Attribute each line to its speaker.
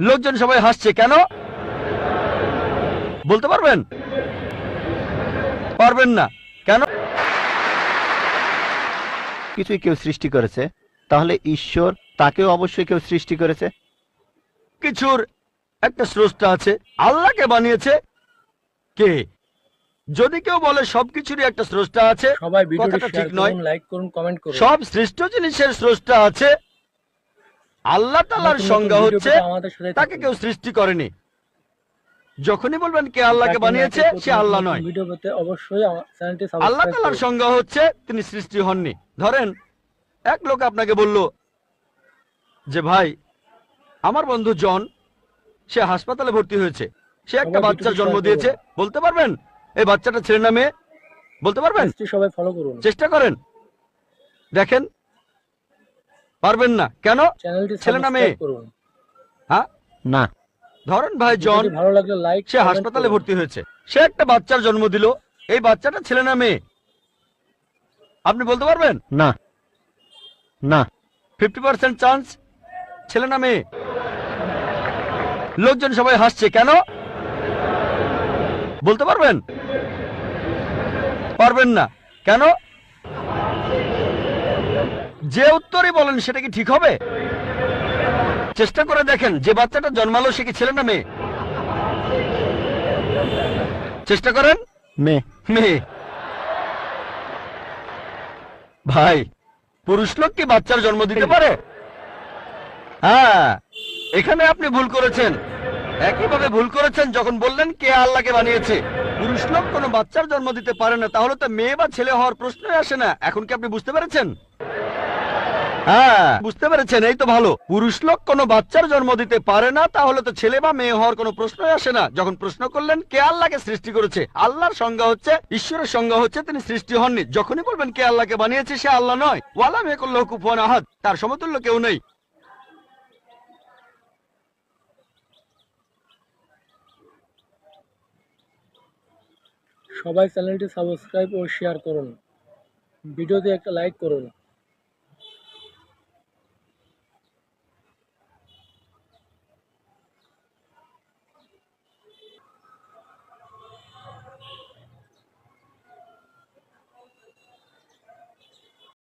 Speaker 1: লোকজন সবাই হাসছে কেন? বলতে পারবেন? পারবেন না। কেন?
Speaker 2: কিছুই কেউ সৃষ্টি করেছে তাহলে ঈশ্বর তাকেও অবশ্যই কেউ সৃষ্টি করেছে?
Speaker 1: কিছুর একটা স্রষ্টা আছে আল্লাহকে বানিয়েছে। কে? যদি কেউ বলে সবকিছুরই একটা স্রষ্টা আছে
Speaker 3: সবাই
Speaker 1: ঠিক নয়।
Speaker 3: লাইক করুন কমেন্ট করুন।
Speaker 1: সব সৃষ্ট জিনিসের স্রষ্টা আছে। আল্লাহ তালার সংজ্ঞা হচ্ছে তাকে কেউ সৃষ্টি করেনি। যখনই বলবেন কে আল্লাহকে বানিয়েছে সে আল্লাহ নয়।
Speaker 3: অবশ্যই
Speaker 1: আল্লাহ তালার সংজ্ঞা হচ্ছে তিনি সৃষ্টি হননি। ধরেন এক লোক আপনাকে বলল যে ভাই আমার বন্ধু জন সে হাসপাতালে ভর্তি হয়েছে। সে একটা বাচ্চার জন্ম দিয়েছে। বলতে পারবেন? এই বাচ্চাটা ছেলে না মেয়ে বলতে পারবেন?
Speaker 3: সবাই ফলো করুন।
Speaker 1: চেষ্টা করেন। দেখেন পারবেন না। কেন? ছেলে না মেয়ে? হ্যাঁ?
Speaker 2: না।
Speaker 1: ধরেন ভাই জন
Speaker 3: ভালো লাগলে লাইক
Speaker 1: সে হাসপাতালে ভর্তি হয়েছে। সে একটা বাচ্চার জন্ম দিল। এই বাচ্চাটা ছেলে না মেয়ে? আপনি বলতে পারবেন?
Speaker 2: না। না।
Speaker 1: ফিফটি পার্সেন্ট চান্স ছেলে না মেয়ে? লোকজন সবাই হাসছে। কেন? বলতে পারবেন? পারবেন না। কেন? যে উত্তরই বলেন সেটা কি ঠিক হবে? চেষ্টা করে দেখেন যে বাচ্চাটা জন্মালো সে কি ছেলে না মেয়ে? চেষ্টা করেন?
Speaker 2: মেয়ে।
Speaker 1: মেয়ে। ভাই পুরুষ লোক কি বাচ্চার জন্ম দিতে পারে? হ্যাঁ এখানে আপনি ভুল করেছেন। একইভাবে ভুল করেছেন যখন বললেন কে আল্লাহকে বানিয়েছে। পুরুষ লোক কোনো বাচ্চার জন্ম দিতে পারে না তাহলে তো মেয়ে বা ছেলে হওয়ার প্রশ্নই আসে না। এখন কি আপনি বুঝতে পেরেছেন? হ্যাঁ। বুঝতে পেরেছেন এই তো ভালো। পুরুষ লোক কোনো বাচ্চার জন্ম দিতে পারে না তাহলে তো ছেলে বা মেয়ে হওয়ার কোনো প্রশ্নই আসে না। যখন প্রশ্ন করলেন কে আল্লাহকে সৃষ্টি করেছে? আল্লাহর সংজ্ঞা হচ্ছে ঈশ্বরের সংজ্ঞা হচ্ছে তিনি সৃষ্টি হননি। যখনই বলবেন কে আল্লাহকে বানিয়েছে সে আল্লাহ নয়। ওয়ালা মেকুল্লাহ কুফুয়ান আহাদ। তার সমতুল্য কেউ নেই।
Speaker 3: সবাই চ্যানেলটি সাবস্ক্রাইব ও শেয়ার করুন। ভিডিওতে একটা লাইক করুন।